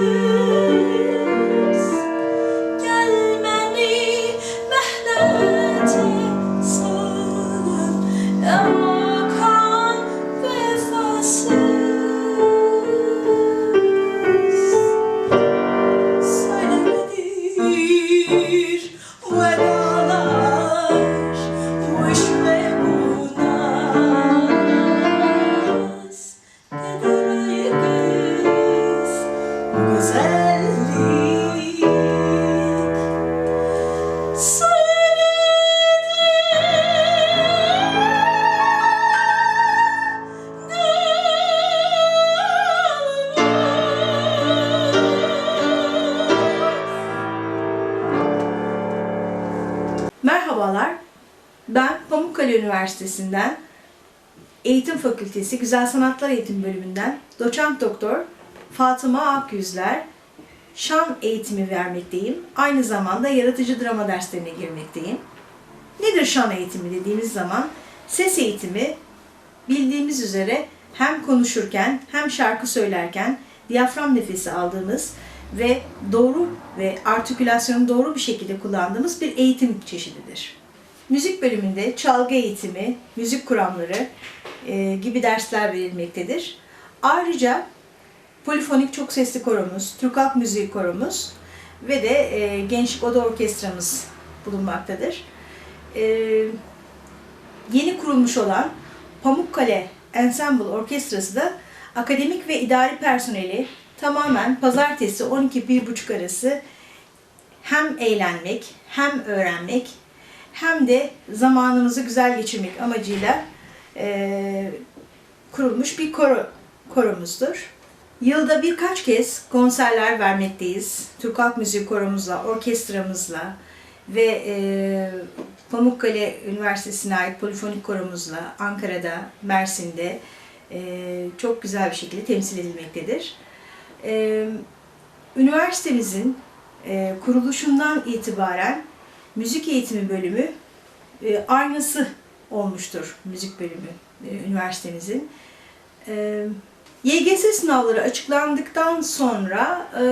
you. Merhabalar, ben Pamukkale Üniversitesi'nden Eğitim Fakültesi Güzel Sanatlar Eğitim Bölümünden doçent doktor Fatıma Akyüzler şan eğitimi vermekteyim. Aynı zamanda yaratıcı drama derslerine girmekteyim. Nedir şan eğitimi dediğimiz zaman ses eğitimi bildiğimiz üzere hem konuşurken hem şarkı söylerken diyafram nefesi aldığımız ve doğru ve artikülasyonu doğru bir şekilde kullandığımız bir eğitim çeşididir. Müzik bölümünde çalgı eğitimi, müzik kuramları e, gibi dersler verilmektedir. Ayrıca polifonik çok sesli koromuz, Türk Halk Müziği koromuz ve de e, Gençlik Oda Orkestramız bulunmaktadır. E, yeni kurulmuş olan Pamukkale Ensemble Orkestrası da akademik ve idari personeli tamamen pazartesi 12-1.30 arası hem eğlenmek, hem öğrenmek, hem de zamanımızı güzel geçirmek amacıyla eee, kurulmuş bir koro, koromuzdur. Yılda birkaç kez konserler vermekteyiz. Türk Halk Müziği koromuzla, orkestramızla ve eee, Pamukkale Üniversitesi'ne ait polifonik koromuzla Ankara'da, Mersin'de eee, çok güzel bir şekilde temsil edilmektedir. Eee, üniversitemizin eee, kuruluşundan itibaren müzik eğitimi bölümü eee, aynası olmuştur müzik bölümü eee, üniversitemizin. Eee, YGS sınavları açıklandıktan sonra e,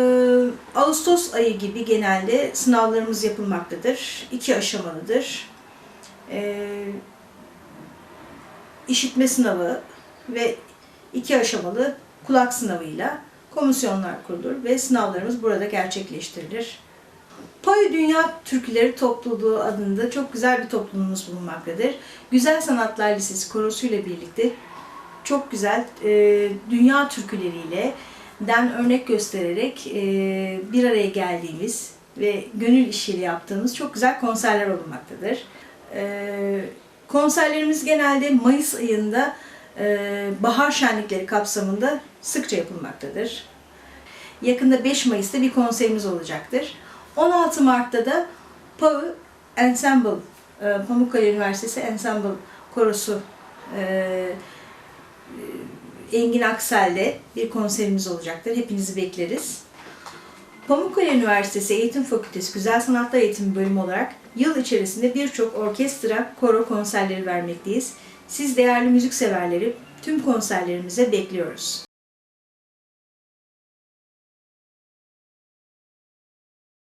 Ağustos ayı gibi genelde sınavlarımız yapılmaktadır. İki aşamalıdır. E, işitme sınavı ve iki aşamalı kulak sınavıyla komisyonlar kurulur ve sınavlarımız burada gerçekleştirilir. Pay Dünya Türküleri Topluluğu adında çok güzel bir topluluğumuz bulunmaktadır. Güzel Sanatlar Lisesi korosuyla birlikte çok güzel e, dünya türküleriyle den örnek göstererek e, bir araya geldiğimiz ve gönül işiyle yaptığımız çok güzel konserler olmaktadır. E, konserlerimiz genelde Mayıs ayında e, bahar şenlikleri kapsamında sıkça yapılmaktadır. Yakında 5 Mayıs'ta bir konserimiz olacaktır. 16 Mart'ta da PAU Ensemble, e, Pamukkale Üniversitesi Ensemble Korosu e, Engin Aksel'de bir konserimiz olacaktır. Hepinizi bekleriz. Pamukkale Üniversitesi Eğitim Fakültesi Güzel Sanatlar Eğitimi Bölümü olarak yıl içerisinde birçok orkestra, koro konserleri vermekteyiz. Siz değerli müzik severleri tüm konserlerimize bekliyoruz.